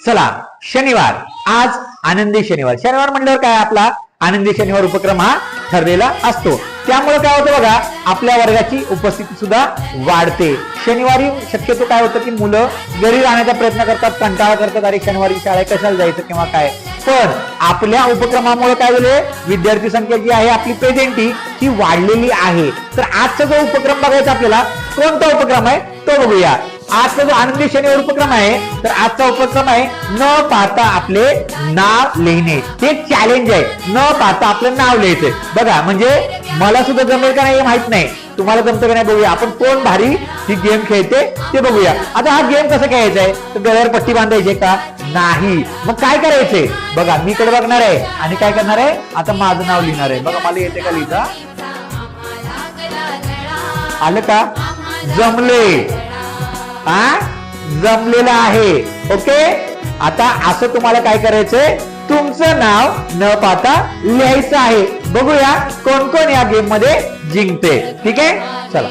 चला शनिवार. आज आनंदी शनिवार. शनिवार म्हणल्यावर काय आपला? आनंदी शनिवार उपक्रम हा ठरलेला असतो. त्यामुळे काय होतं बघा आपल्या वर्गाची उपस्थिती सुद्धा वाढते. शनिवारी शक्यतो काय होतं की मुलं घरी राहण्याचा प्रयत्न करतात कंटाळा करतात अरे शनिवारी शाळेत कशाला जायचं किंवा काय? पण आपल्या उपक्रमामुळे काय झाले विद्यार्थी संख्या जी आहे आपली प्रेझेंटी ही वाढलेली आहे. तर आजचा जो उपक्रम बघायचा आपल्याला कोणता उपक्रम आहे? तो बघूया. आजचा जो आनंदी शनिवार उपक्रम आहे तर आजचा उपक्रम आहे न पाहता आपले नाव लिहिणे. हे चॅलेंज आहे. न पाहता आपलं नाव लिहायचंय. बघा म्हणजे मला सुद्धा जमेल का नाही हे माहीत नाही. तुम्हाला जमतं का नाही बघूया. आपण कोण भारी ही गेम खेळते ते बघूया. आता हा गेम कसा खेळायचा आहे? तर गळ्यावर पट्टी बांधायची का? नाही. मग काय करायचंय? बघा मी कडे बघणार आहे. आणि काय करणार आहे? आता माझं नाव लिहिणार आहे. बघा मला येते का लिहिता? आलं का? जमले. हा? जमलेलं आहे. ओके आता असं तुम्हाला काय करायचंय? तुमचं नाव न पाहता लिहायचं आहे. बघूया कोण कोण या गेममध्ये जिंकते. ठीक आहे? चला.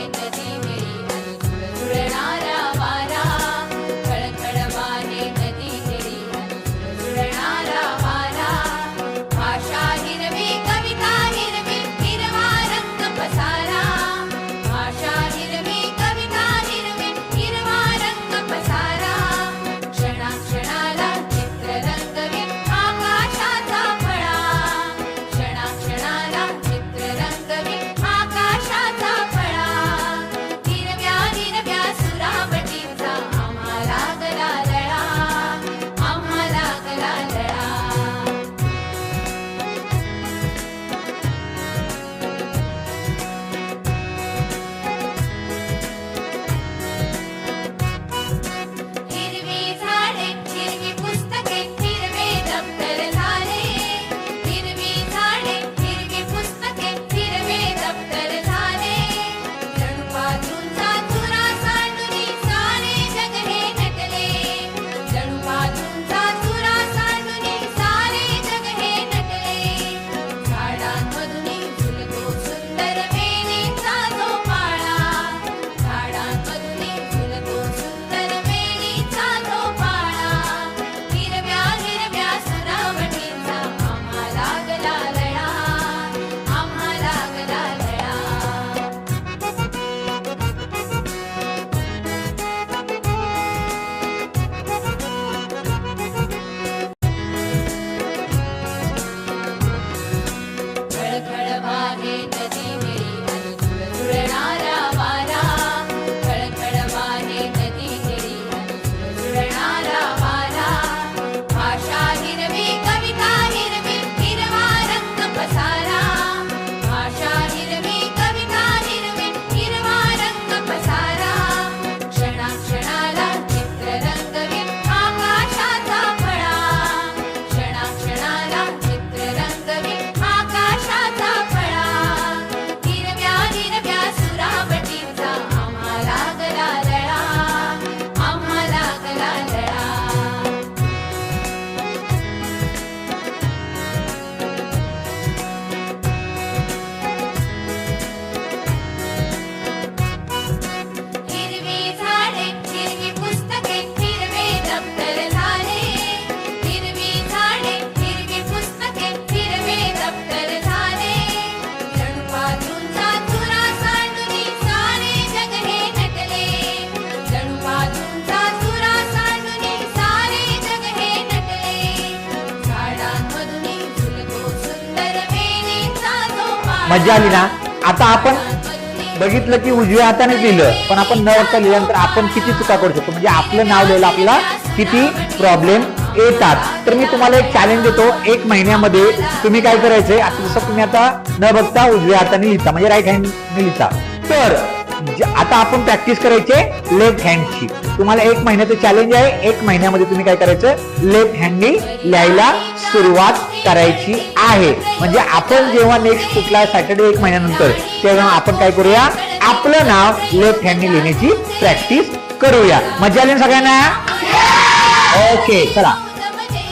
मजा आली ना? आता आपण बघितलं की उजव्या हाताने लिहिलं पण आपण न वाटता लिहिल्यानंतर आपण किती चुका करू शकतो? म्हणजे आपलं नाव लिहिलं आपल्याला किती प्रॉब्लेम येतात. तर मी तुम्हाला एक चॅलेंज देतो. एक महिन्यामध्ये तुम्ही काय करायचंय? आता जसं तुम्ही आता न बघता उजव्या हाताने लिहिता म्हणजे राईट हँडने लिहिता. तर म्हणजे आता आपण प्रॅक्टिस करायचे लेफ्ट हँडची तुम्हाला एक महिन्याचं चॅलेंज आहे. एक महिन्यामध्ये तुम्ही काय करायचं? लेफ्ट हँडनी लिहायला सुरुवात करायची आहे. म्हणजे आपण जेव्हा नेक्स्ट कुठला सॅटर्डे एक महिन्यानंतर तेव्हा आपण काय करूया? आपलं नाव लेफ्ट हँडनी लिहिण्याची प्रॅक्टिस करूया. मजा आली सगळ्यांना? ओके चला.